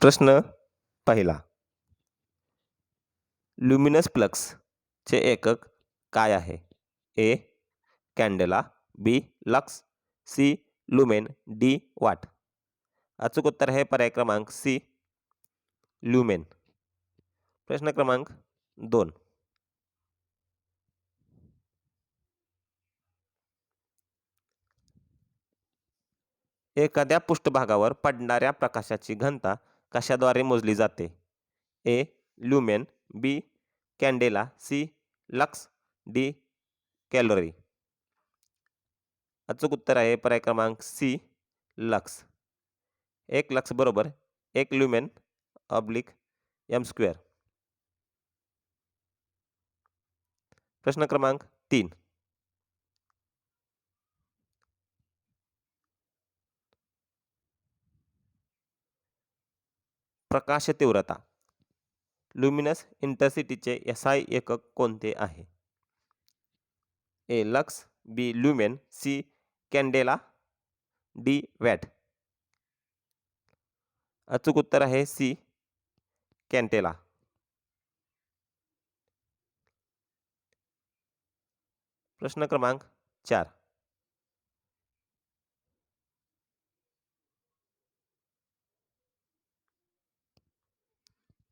प्रश्न पहिला. ल्युमिनस प्लक्सचे एकक काय आहे? A candela B lux C lumen D watt अचूक उत्तर आहे पर्याय क्रमांक सी ल्युमेन प्रश्न क्रमांक दोन. एखाद्या पृष्ठभागावर पडणाऱ्या प्रकाशाची घनता कशाद्वारे मोजली जाते? A. Lumen B. Candela C. Lux D. Calorie. अचूक उत्तर आहे पर्याय क्रमांक सी. लक्स. एक लक्स बरोबर एक ल्युमेन ऑब्लिक एम स्क्वेअर प्रश्न क्रमांक तीन. प्रकाश तीव्रता. लुमिनस इंटरसिटीचे एस आय एकक कोणते आहे? A lux B lumen C candela D watt अचूक उत्तर आहे सी कॅन्टेला प्रश्न क्रमांक चार.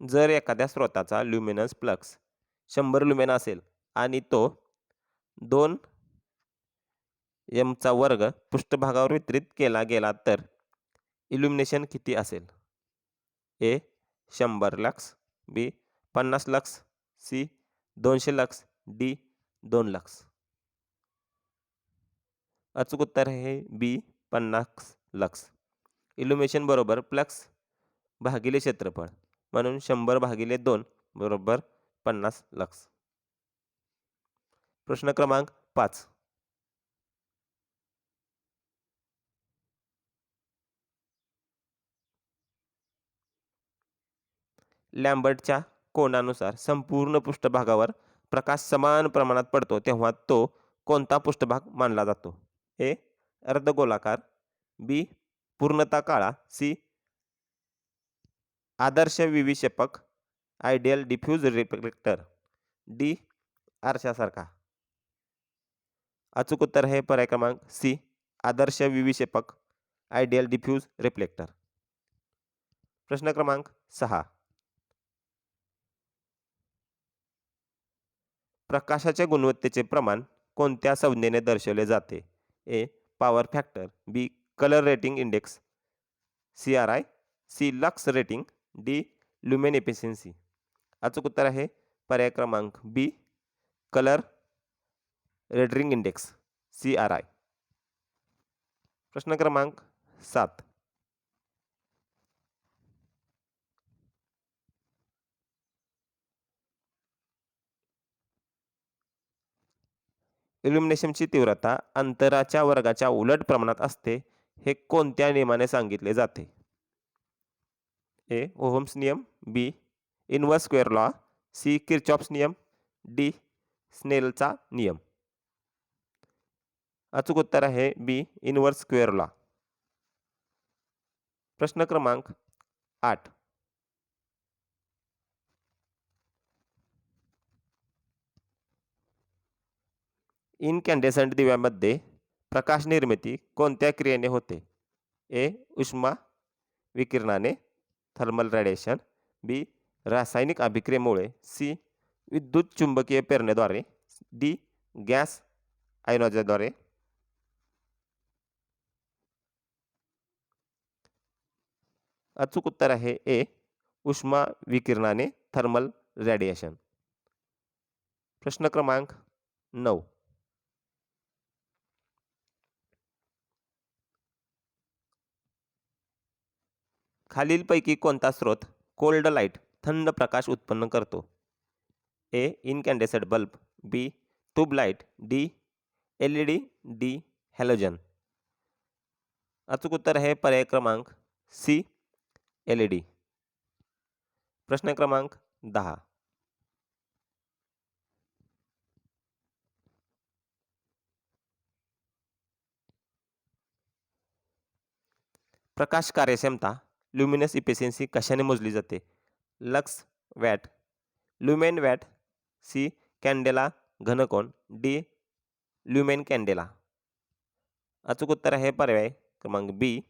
जर एखाद्या स्रोताचा ल्युमिनस प्लक्स शंभर लुमेन असेल आणि तो दोन एमचा वर्ग पृष्ठभागावर वितरित केला गेला तर इल्युमिनेशन किती असेल? ए शंभर लक्स बी पन्नास लक्स सी दोनशे लक्स डी दोन लक्स अचूक उत्तर आहे बी पन्नास लक्स इल्युमिनेशन बरोबर प्लक्स भागिले क्षेत्रफळ. म्हणून शंभर भागिले दोन बरोबर पन्नास लक्स. प्रश्न क्रमांक पाच. लॅम्बर्टच्या कोणानुसार संपूर्ण पृष्ठभागावर प्रकाश समान प्रमाणात पडतो तेव्हा तो कोणता पृष्ठभाग मानला जातो? ए. अर्धगोलाकार बी. पूर्णता काळा सी. आदर्श विविक्षेपक आयडियल डिफ्यूज रिफ्लेक्टर डी आरशासारखा. अचूक उत्तर आहे पर्याय क्रमांक सी आदर्श विविशेपक आयडियल डिफ्यूज रिफ्लेक्टर प्रश्न क्रमांक सहा. प्रकाशाच्या गुणवत्तेचे प्रमाण कोणत्या संज्ञेने दर्शवले जाते? A power factor B colour rating index C R I C lux rating D lumen efficiency. अचूक उत्तर आहे पर्याय क्रमांक B colour rendering index C R I. प्रश्न क्रमांक सात. इल्युमिनेशनची तीव्रता अंतराच्या वर्गाच्या उलट प्रमाणात असते हे कोणत्या नियमाने सांगितले जाते? ए ओहम्स नियम B inverse square law C Kirchhoff's नियम डी स्नेलचा नियम अचूक उत्तर आहे बी इनवर्स स्क्वेअर लॉ प्रश्न क्रमांक आठ. इनकॅन्डेसंट दिव्यामध्ये प्रकाश निर्मिती कोणत्या क्रियेने होते? ए उष्मा विकिरणाने थर्मल रेडिएशन बी रासायनिक अभिक्रियेमुळे सी विद्युत चुंबकीय पेरणेद्वारे डी गॅस आयनॉजाद्वारे अचूक उत्तर आहे ए उष्मा विकिरणाने थर्मल रेडिएशन प्रश्न क्रमांक नऊ. खालीलपैकी कोणता स्रोत कोल्ड लाइट थंड प्रकाश उत्पन्न करतो? A. Incandescent bulb B. Tube light D. L E D D. Halogen. अचूक उत्तर आहे पर्याय क्रमांक सी. L E D. प्रश्न क्रमांक दहा. प्रकाश कार्यक्षमता ल्युमिनस इफिशियन्सी कशाने मोजली जाते? Lux watt. Lumen watt C candela घनकोन D lumen candela. अचूक उत्तर आहे पर्याय क्रमांक बी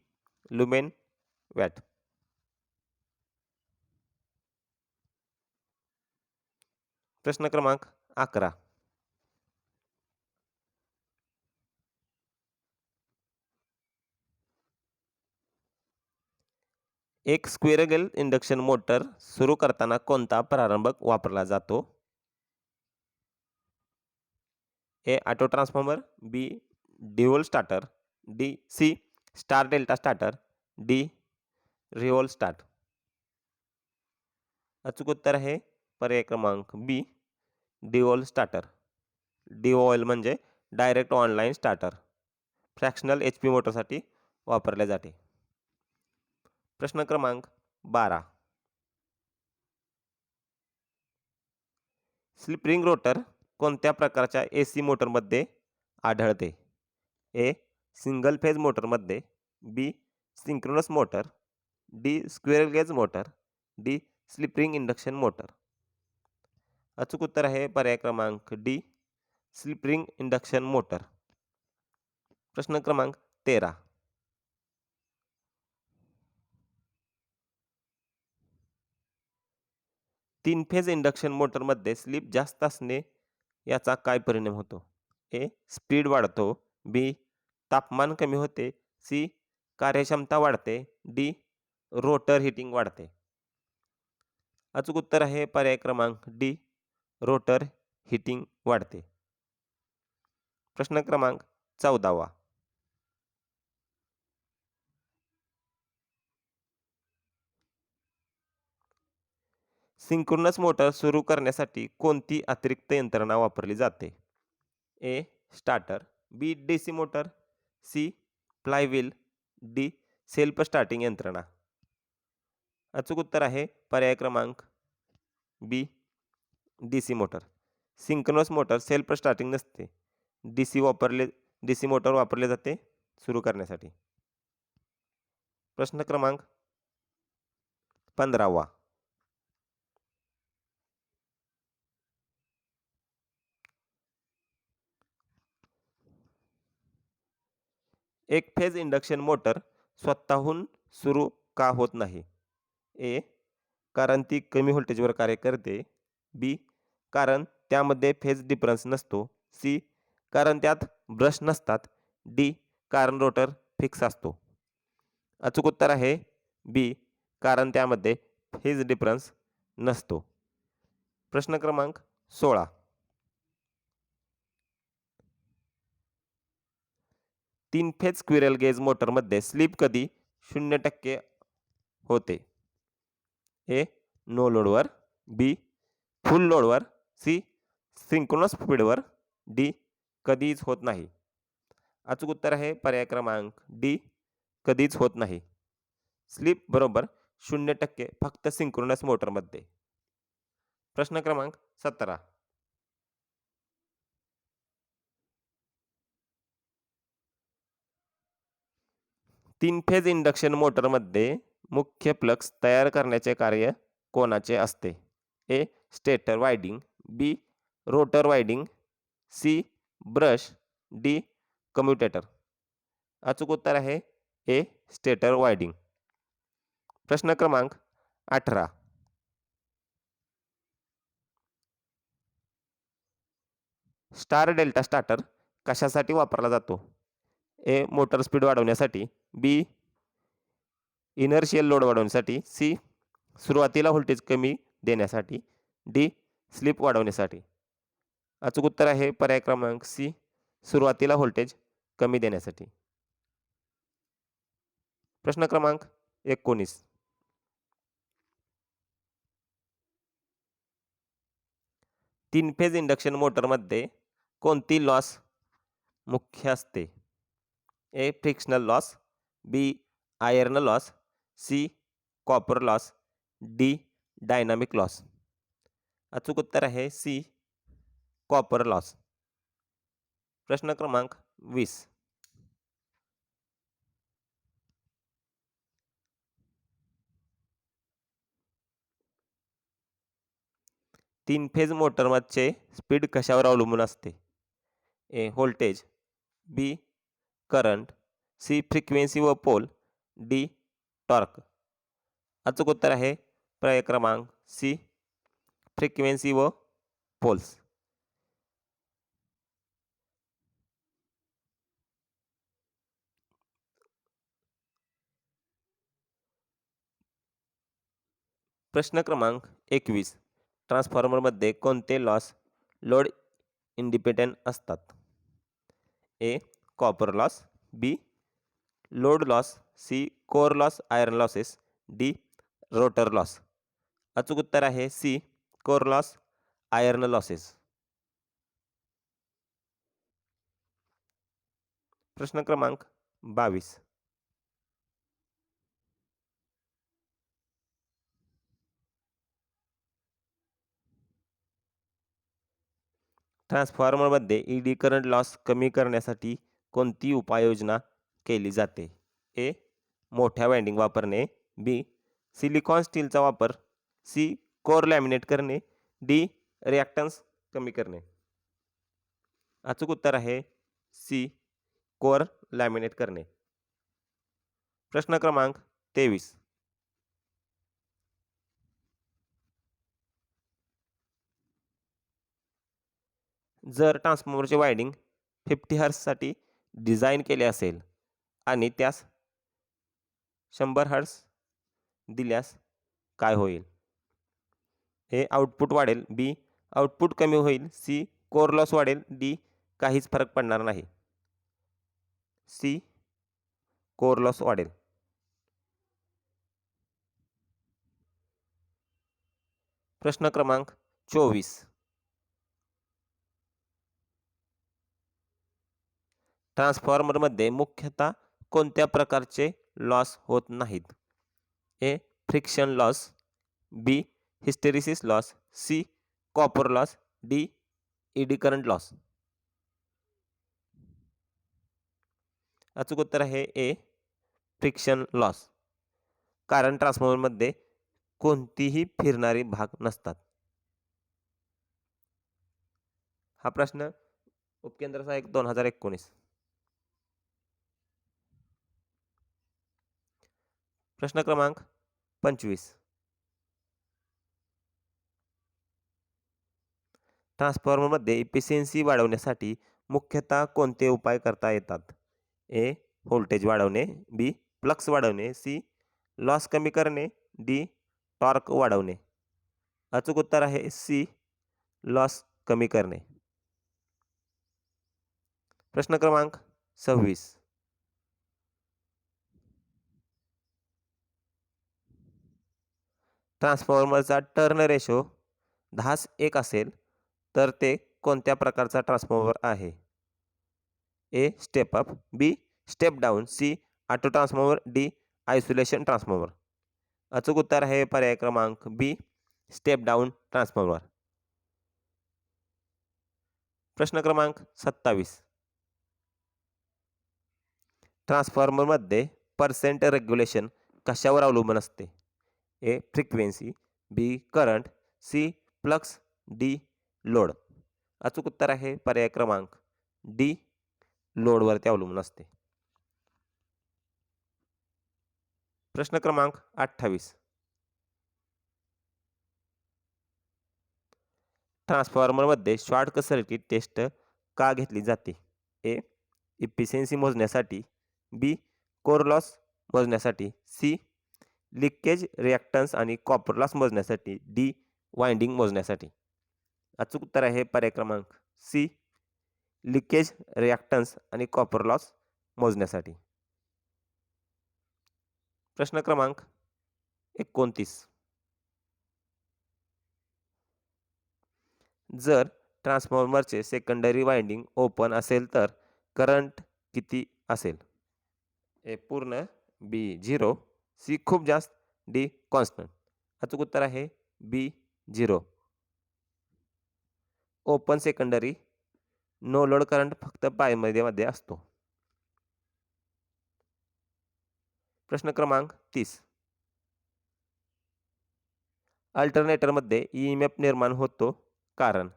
ल्युमेन वॅट. प्रश्न क्रमांक अकरा. एक स्क्वेअरगेल इंडक्शन मोटर सुरू करताना कोणता प्रारंभक वापरला जातो? A, auto transformer, B DOL starter, D, C, star delta starter, D, रिओल start. अचूक उत्तर आहे पर्याय क्रमांक बी डिओल स्टार्टर. डिओएल म्हणजे direct online starter. Fractional H P मोटरसाठी वापरले जाते. प्रश्न क्रमांक बारा. स्लिपरिंग रोटर कोणत्या प्रकारच्या ए सी मोटरमध्ये आढळते? ए सिंगल फेज मोटरमध्ये B synchronous motor D square gauge motor D slip ring induction motor. अचूक उत्तर आहे पर्याय क्रमांक डी स्लिपरिंग इंडक्शन मोटर. प्रश्न क्रमांक तेरा. तीन फेज इंडक्शन मोटरमध्ये स्लिप जास्त असणे याचा काय परिणाम होतो? ए स्पीड वाढतो. बी तापमान कमी होते. सी कार्यक्षमता वाढते. डी रोटर हिटिंग वाढते. अचूक उत्तर आहे पर्याय क्रमांक डी रोटर हिटिंग वाढते. प्रश्न क्रमांक चौदावा. सिंक्रोनस मोटर सुरू करण्यासाठी कोणती अतिरिक्त यंत्रणा वापरली जाते? A starter B D C motor C flywheel D self starting यंत्रणा. अचूक उत्तर आहे पर्याय क्रमांक B D C motor. Synchronous motor self starting नसते. डी सी वापरले डी सी मोटर वापरले जाते सुरू करण्यासाठी. प्रश्न क्रमांक पंधरावा. एक फेज इंडक्शन मोटर स्वतःहून सुरू का होत नाही? ए कारण ती कमी व्होल्टेजवर कार्य करते. बी कारण त्यामध्ये फेज डिफरन्स नसतो. सी कारण त्यात ब्रश नसतात. डी कारण रोटर फिक्स असतो. अचूक उत्तर आहे बी कारण त्यामध्ये फेज डिफरन्स नसतो. प्रश्न क्रमांक सोळा. तीन फेज स्क्विरल गेज मोटरमध्ये स्लिप कधी शून्य टक्के होते. ए नो लोडवर बी फुल लोडवर सी सिंक्रोनस स्पीडवर डी कधीच होत नाही. अचूक उत्तर आहे पर्याय क्रमांक डी कधीच होत नाही. स्लिप बरोबर शून्य टक्के फक्त सिंक्रोनस मोटरमध्ये प्रश्न क्रमांक सतरा. तीन फेज इंडक्शन मोटरमध्ये मुख्य प्लक्स तयार करण्याचे कार्य कोणाचे असते? A stator winding B rotor winding C brush D commutator अचूक उत्तर आहे ए स्टेटर वायडिंग प्रश्न क्रमांक अठरा. स्टार डेल्टा स्टार्टर कशासाठी वापरला जातो? ए मोटर स्पीड वाढवण्यासाठी बी इनर्शियल लोड वाढवण्यासाठी सी सुरुवातीला व्होल्टेज कमी देण्यासाठी डी स्लिप वाढवण्यासाठी. अचूक उत्तर आहे पर्याय क्रमांक सी सुरुवातीला व्होल्टेज कमी देण्यासाठी. प्रश्न क्रमांक एकोणीस. तीन फेज इंडक्शन मोटरमध्ये कोणती लॉस मुख्य असते? A frictional loss B iron loss C copper loss D dynamic loss. अचूक उत्तर आहे सी कॉपर लॉस. प्रश्न क्रमांक वीस. तीन फेज मोटरमधचे स्पीड कशावर अवलंबून असते? A voltage B current C frequency व पोल डी टॉर्क अचूक उत्तर आहे पर्याय क्रमांक सी फ्रिक्वेन्सी व पोल्स प्रश्न क्रमांक एकवीस. ट्रान्सफॉर्मरमध्ये कोणते लॉस लोड इंडिपेंडेंट असतात? A copper loss B load loss C core loss iron losses D rotor loss अचूक उत्तर आहे C core loss iron losses प्रश्न क्रमांक बावीस. ट्रान्सफॉर्मरमध्ये ईडी करंट लॉस कमी करण्यासाठी कोणती उपाययोजना केली जाते? ए. मोठ्या वायंडिंग वापरणे. बी. सिलिकॉन स्टीलचा वापर. सी. कोर लॅमिनेट करणे. डी. रिॲक्टन्स कमी करणे. अचूक उत्तर आहे सी. कोर लॅमिनेट करणे. प्रश्न क्रमांक तेवीस. जर ट्रान्सफॉर्मरचे वायडिंग फिफ्टी हर्ससाठी डिझाईन केले असेल आणि त्यास शंभर हर्स दिल्यास काय होईल? हे आउटपुट वाढेल. बी आउटपुट कमी होईल. सी कोर लॉस वाढेल. डी काहीच फरक पडणार नाही. सी कोर लॉस वाढेल. प्रश्न क्रमांक चोवीस. ट्रान्सफॉर्मरमध्ये मुख्यतः कोणत्या प्रकारचे लॉस होत नाहीत? A. Friction loss B. Hysteresis loss C. Copper loss D. Eddy current loss. अचूक उत्तर आहे ए. Friction loss. कारण ट्रान्सफॉर्मरमध्ये कोणतीही फिरणारी भाग नसतात. हा प्रश्न उपकेंद्र एक दोन हजार एकोणीस. प्रश्न क्रमांक पंचवीस. ट्रान्सफॉर्मरमध्ये इफिशियन्सी वाढवण्यासाठी मुख्यतः कोणते उपाय करता येतात? ए व्होल्टेज वाढवणे. बी फ्लक्स वाढवणे. सी लॉस कमी करणे. डी टॉर्क वाढवणे. अचूक उत्तर आहे सी लॉस कमी करणे. प्रश्न क्रमांक सव्वीस. ट्रान्सफॉर्मरचा टर्न रेशो दहास एक असेल तर ते कोणत्या प्रकारचा ट्रान्सफॉर्मर आहे? A step up B step down C auto transformer D isolation transformer अचूक उत्तर आहे पर्याय क्रमांक बी स्टेप डाऊन ट्रान्सफॉर्मर प्रश्न क्रमांक सत्तावीस. ट्रान्सफॉर्मरमध्ये पर्सेंट रेग्युलेशन कशावर अवलंबून असते? A frequency B current C flux D load. अचूक उत्तर आहे पर्याय क्रमांक डी लोडवरती अवलंबून असते. प्रश्न क्रमांक अठ्ठावीस. ट्रान्सफॉर्मरमध्ये शॉर्ट सर्किट टेस्ट का घेतली जाते? ए इफिशियन्सी मोजण्यासाठी बी कोर लॉस मोजण्यासाठी सी लिकेज रिॲक्टन्स आणि कॉपर लॉस मोजण्यासाठी डी वाइंडिंग मोजण्यासाठी. अचूक उत्तर आहे पर्याय क्रमांक सी लिकेज रिॲक्टन्स आणि कॉपर लॉस मोजण्यासाठी. प्रश्न क्रमांक एकोणतीस. जर ट्रान्सफॉर्मरचे सेकंडरी वाइंडिंग ओपन असेल तर करंट किती असेल? ए पूर्ण बी झिरो सी खूप जास्त डी कॉन्स्टंट. अचूक उत्तर आहे B zero. Open secondary no load current फक्त प्रायमरीमध्ये असतो. प्रश्न क्रमांक तीस. अल्टरनेटरमध्ये ई एम एफ निर्माण होतो कारण?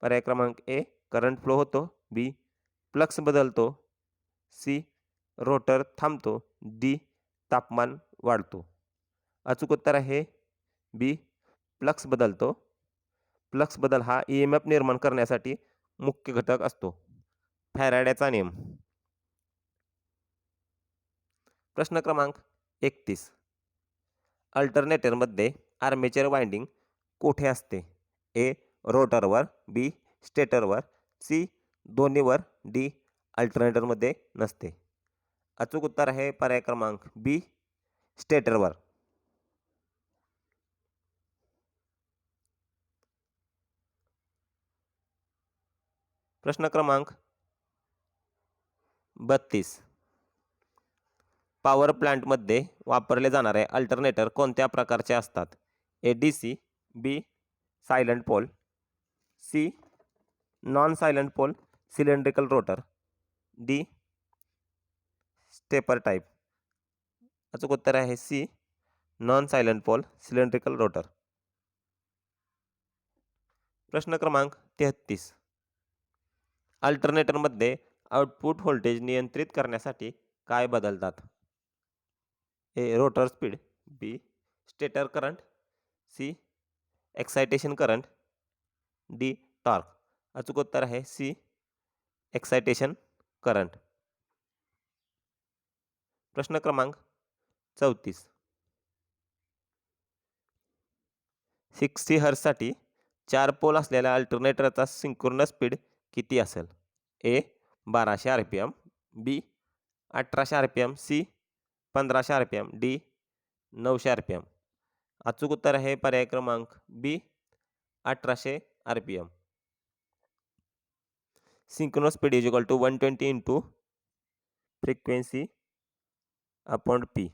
पर्याय क्रमांक ए करंट फ्लो होतो. बी प्लक्स बदलतो. सी रोटर थांबतो. डी तापमान वाढतो. अचूक उत्तर आहे बी फ्लक्स बदलतो. फ्लक्स बदल हा ई एम एफ निर्माण करण्यासाठी मुख्य घटक असतो. फॅराड्याचा नियम. प्रश्न क्रमांक एकतीस. अल्टरनेटरमध्ये आर्मेचर वाइंडिंग कोठे असते? ए रोटरवर बी स्टेटरवर सी दोन्हीवर डी अल्टरनेटरमध्ये नसते. अचूक उत्तर आहे पर्याय क्रमांक बी स्टेटरवर प्रश्न क्रमांक बत्तीस. पॉवर प्लांटमध्ये वापरले जाणारे अल्टरनेटर कोणत्या प्रकारचे असतात? A D C B salient pole C non salient pole cylindrical rotor D stepper type अचूक उत्तर आहे C non salient pole cylindrical rotor प्रश्न क्रमांक तेहत्तीस. अल्टरनेटरमध्ये आउटपुट व्होल्टेज नियंत्रित करण्यासाठी काय बदलतात? A rotor speed B stator current C excitation current D torque अचूक उत्तर आहे सी एक्सायटेशन करंट प्रश्न क्रमांक चौतीस. सिक्स्टी हर्ससाठी चार पोल असलेल्या अल्टरनेटरचा सिंक्रोनस स्पीड किती असेल? ए बाराशे आर पी एम बी अठराशे आर पी एम सी पंधराशे आर पी एम डी नऊशे आर पी एम अचूक उत्तर आहे पर्याय क्रमांक बी अठराशे R P M synchronous speed is equal to one twenty into frequency upon P.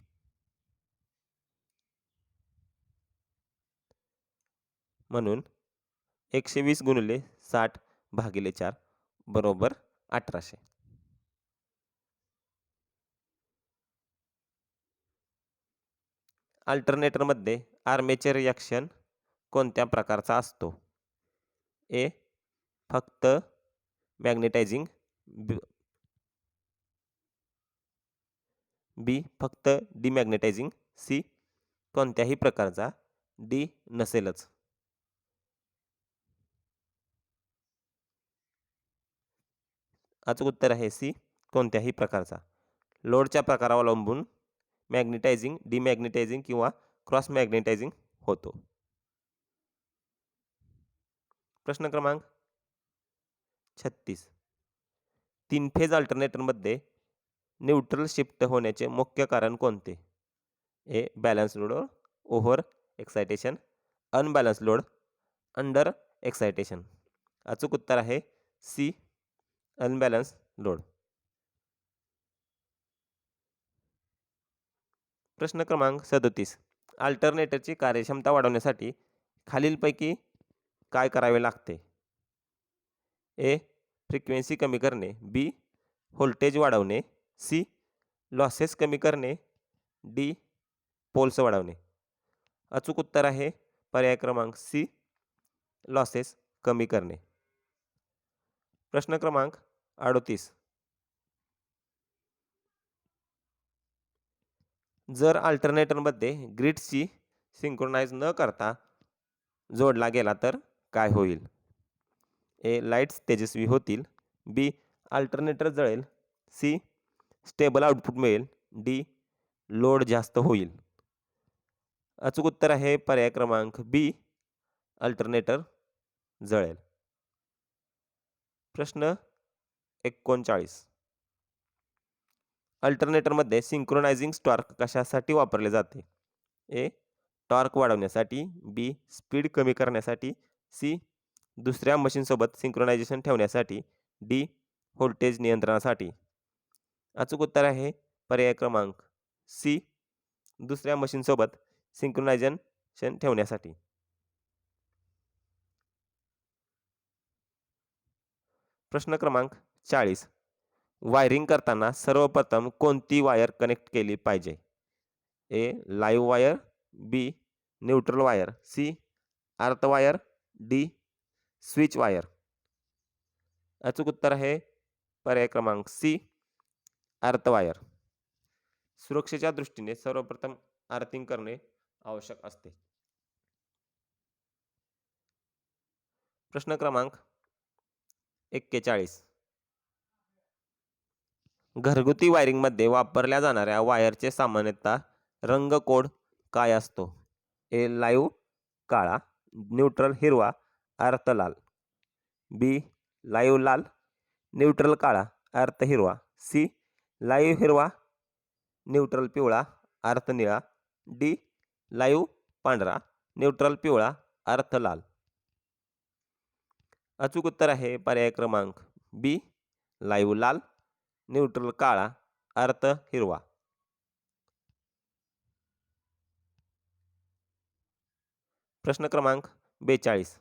म्हणून एकशे वीस गुणिले साठ भागिले चार बरोबर अठराशे. अल्टरनेटरमध्ये आर्मेचर रिॲक्शन कोणत्या प्रकारचा असतो? ए फक्त मॅग्नेटायझिंग बी फक्त डिमॅग्नेटायझिंग सी कोणत्याही प्रकारचा डी नसेलच. अचूक उत्तर आहे सी कोणत्याही प्रकारचा. लोडच्या प्रकारावर अवलंबून मॅग्नेटायझिंग डिमॅग्नेटायझिंग किंवा क्रॉस मॅग्नेटायझिंग होतो. प्रश्न क्रमांक छत्तीस. तीन फेज अल्टरनेटरमध्ये न्यूट्रल शिफ्ट होण्याचे मुख्य कारण कोणते? A balance load over excitation unbalance load under excitation अचूक उत्तर आहे सी अनबॅलन्स लोड प्रश्न क्रमांक सदोतीस. अल्टरनेटरची कार्यक्षमता वाढवण्यासाठी खालीलपैकी काय करावे लागते? ए फ्रिक्वेन्सी कमी करणे. बी व्होल्टेज वाढवणे. सी. लॉसेस कमी करणे. डी. पोल्स वाढवणे. अचूक उत्तर आहे. पर्याय क्रमांक सी. लॉसेस कमी करणे. प्रश्न क्रमांक अडोतीस. जर अल्टरनेटरमध्ये ग्रिडशी सिंक्रोनाइज न करता जोडला गेला तर काय होईल? ए. लाईट्स तेजस्वी होतील. बी. अल्टरनेटर जळेल. सी. स्टेबल आउटपुट मिळेल. डी लोड जास्त होईल. अचूक उत्तर आहे पर्याय क्रमांक बी अल्टरनेटर जळेल. प्रश्न एकोणचाळीस. अल्टरनेटरमध्ये सिंक्रोनायझिंग स्टॉर्क कशासाठी वापरले जाते? ए टॉर्क वाढवण्यासाठी. बी स्पीड कमी करण्यासाठी. सी दुसऱ्या मशीनसोबत सिंक्रोनायझेशन ठेवण्यासाठी. डी व्होल्टेज नियंत्रणासाठी. अचूक उत्तर आहे पर्याय क्रमांक सी दुसऱ्या मशीनसोबत सिंक्रोनायझेशन ठेवण्यासाठी. प्रश्न क्रमांक चाळीस. वायरिंग करताना सर्वप्रथम कोणती वायर कनेक्ट केली पाहिजे? A live wire B neutral wire C earth wire D switch wire अचूक उत्तर आहे पर्याय क्रमांक सी अर्थ वायर सुरक्षेच्या दृष्टीने सर्वप्रथम आर्थिंग करणे आवश्यक असते. प्रश्न क्रमांक एक्केचाळीस. घरगुती वायरिंगमध्ये वापरल्या जाणाऱ्या वायरचे सामान्यतः रंग कोड काय असतो? ए लाईव्ह काळा न्यूट्रल हिरवा अर्थ लाल बी लाईव्ह लाल न्यूट्रल काळा अर्थ हिरवा. सी लाईव्ह हिरवा न्यूट्रल पिवळा अर्थ निळा. डी लाईव्ह पांढरा न्यूट्रल पिवळा अर्थ लाल. अचूक उत्तर आहे पर्याय क्रमांक बी लाईव्ह लाल न्यूट्रल काळा अर्थ हिरवा. प्रश्न क्रमांक बेचाळीस.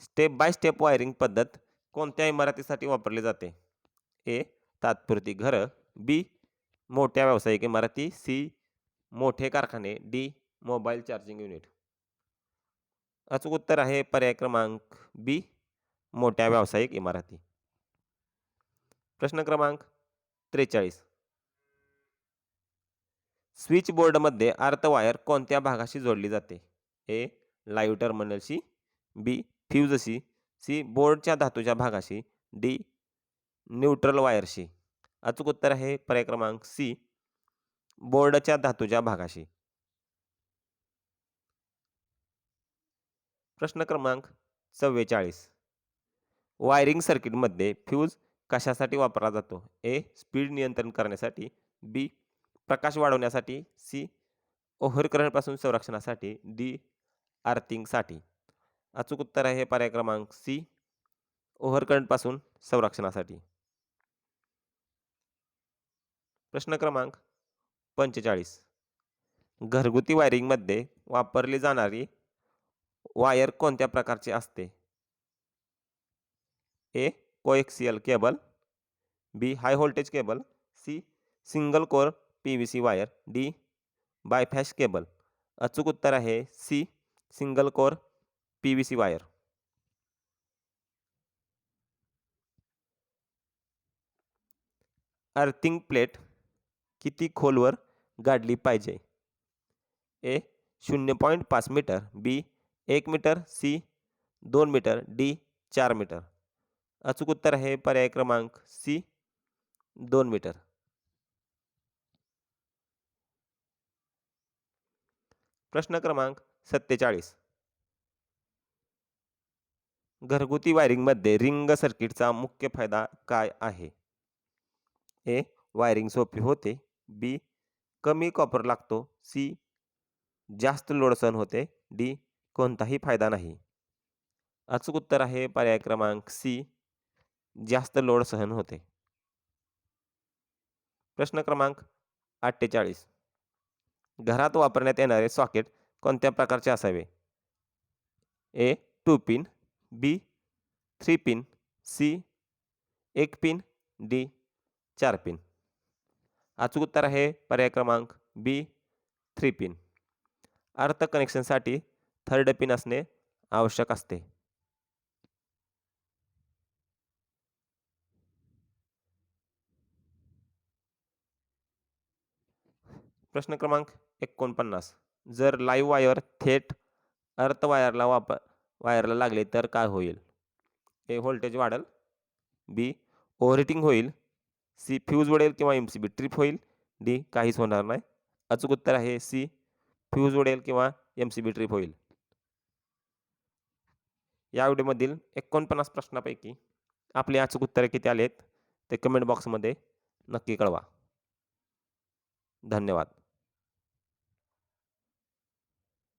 स्टेप बाय स्टेप वायरिंग पद्धत कोणत्या इमारतीसाठी वापरली जाते. ए. तात्पुरती घरं. बी. मोठ्या व्यावसायिक इमारती. सी. मोठे कारखाने. डी. Mobile charging unit. अचूक उत्तर आहे पर्याय क्रमांक बी. मोठ्या व्यावसायिक इमारती. प्रश्न क्रमांक त्रेचाळीस. स्विच बोर्डमध्ये अर्थ वायर कोणत्या भागाशी जोडली जाते? ए. लाईव्ह टर्मिनलशी बी. फ्यूजशी. सी बोर्डच्या धातूच्या भागाशी डी न्यूट्रल वायरशी. अचूक उत्तर आहे पर्याय क्रमांक सी बोर्डच्या धातूच्या भागाशी. प्रश्न क्रमांक चव्वेचाळीस. वायरिंग सर्किटमध्ये फ्यूज कशासाठी वापरला जातो? ए स्पीड नियंत्रण करण्यासाठी बी प्रकाश वाढवण्यासाठी सी ओव्हर संरक्षणासाठी डी आर्थिंगसाठी. अचूक उत्तर आहे पर्याय क्रमांक सी. ओव्हरकरंटपासून संरक्षणासाठी. प्रश्न क्रमांक पंचेचाळीस. घरगुती वायरिंगमध्ये वापरली जाणारी वायर कोणत्या प्रकारची असते? A. Coaxial cable B. High voltage cable C. Single core P V C wire D. Biphase cable. अचूक उत्तर आहे C. Single core P wire. Earthing plate किती खोलवर गाडली पाहिजे? ए, शून्य पॉईंट पाच मीटर, बी, एक मीटर, सी, दोन मीटर, डी, चार मीटर. अचूक उत्तर आहे पर्याय क्रमांक सी, दोन मीटर. प्रश्न क्रमांक सत्तेचाळीस. घरगुती वायरिंगमध्ये रिंग सर्किटचा मुख्य फायदा काय आहे? ए वायरिंग सोपी होते. बी कमी कॉपर लागतो. सी जास्त लोड सहन होते. डी कोणताही फायदा नाही. अचूक उत्तर आहे पर्याय क्रमांक सी जास्त लोड सहन होते. प्रश्न क्रमांक अठ्ठेचाळीस. घरात वापरण्यात येणारे सॉकेट कोणत्या प्रकारचे असावे? A two pin B three pin C एक पिन डी चार पिन अचूक उत्तर आहे पर्याय क्रमांक बी थ्री पिन अर्थ कनेक्शनसाठी थर्ड पिन असणे आवश्यक असते. प्रश्न क्रमांक एकोणपन्नास. जर लाईव्ह वायर थेट अर्थ वायरला वापर वायरला लागले तर काय होईल? ए व्होल्टेज वाढेल. बी ओव्हरहिटिंग होईल. सी फ्यूज उडेल किंवा एम सी बी ट्रिप होईल. डी काहीच होणार नाही. अचूक उत्तर आहे सी फ्यूज उडेल किंवा एम सी बी ट्रिप होईल. या व्हिडिओमधील एकोणपन्नास प्रश्नापैकी आपली अचूक उत्तरे किती आलेत ते कमेंट बॉक्समध्ये नक्की कळवा. धन्यवाद.